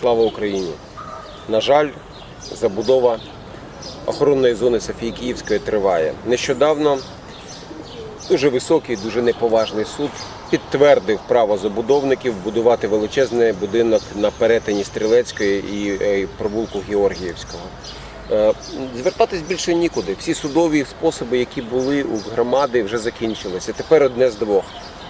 Слава Україні! На жаль, забудова охоронної зони Софії Київської триває. Нещодавно дуже високий, дуже неповажний суд підтвердив право забудовників будувати величезний будинок на перетині Стрілецької і е, провулку Георгіївського. Е, Звертатись більше нікуди. Всі судові способи, які були у громади, вже закінчилися. Тепер одне з двох.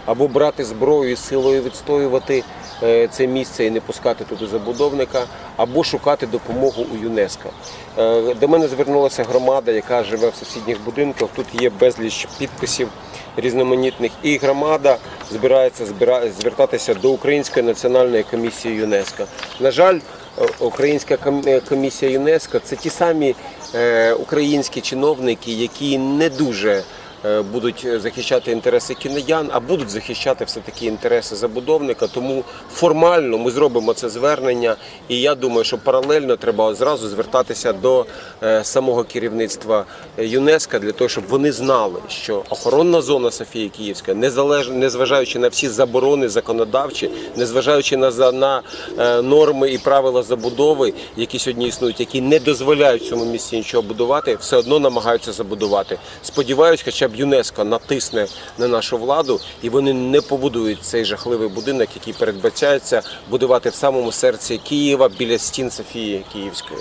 Або брати зброю і силою відстоювати е, це місце і не пускати туди забудовника, або шукати допомогу у ЮНЕСКО. Е, До мене звернулася громада, яка живе в сусідніх будинках. Тут є безліч підписів різноманітних, і громада збирається звертатися до Української національної комісії ЮНЕСКО. На жаль, е, Українська комісія ЮНЕСКО це ті самі українські чиновники, які не дуже будуть захищати інтереси кінеян, а будуть захищати все-таки інтереси забудовника. Тому формально ми зробимо це звернення. І я думаю, що паралельно треба зразу звертатися до е, самого керівництва ЮНЕСКО для того, щоб вони знали, що охоронна зона Софії Київська, незважаючи на всі заборони законодавчі, незважаючи на за- на е, норми і правила забудови, які сьогодні існують, які не дозволяють цьому місці нічого будувати, все одно намагаються забудувати. Сподіваюсь, б ЮНЕСКО натисне на нашу владу, і вони не побудують цей жахливий будинок, який передбачається будувати в самому серці Києва біля стін Софії Київської.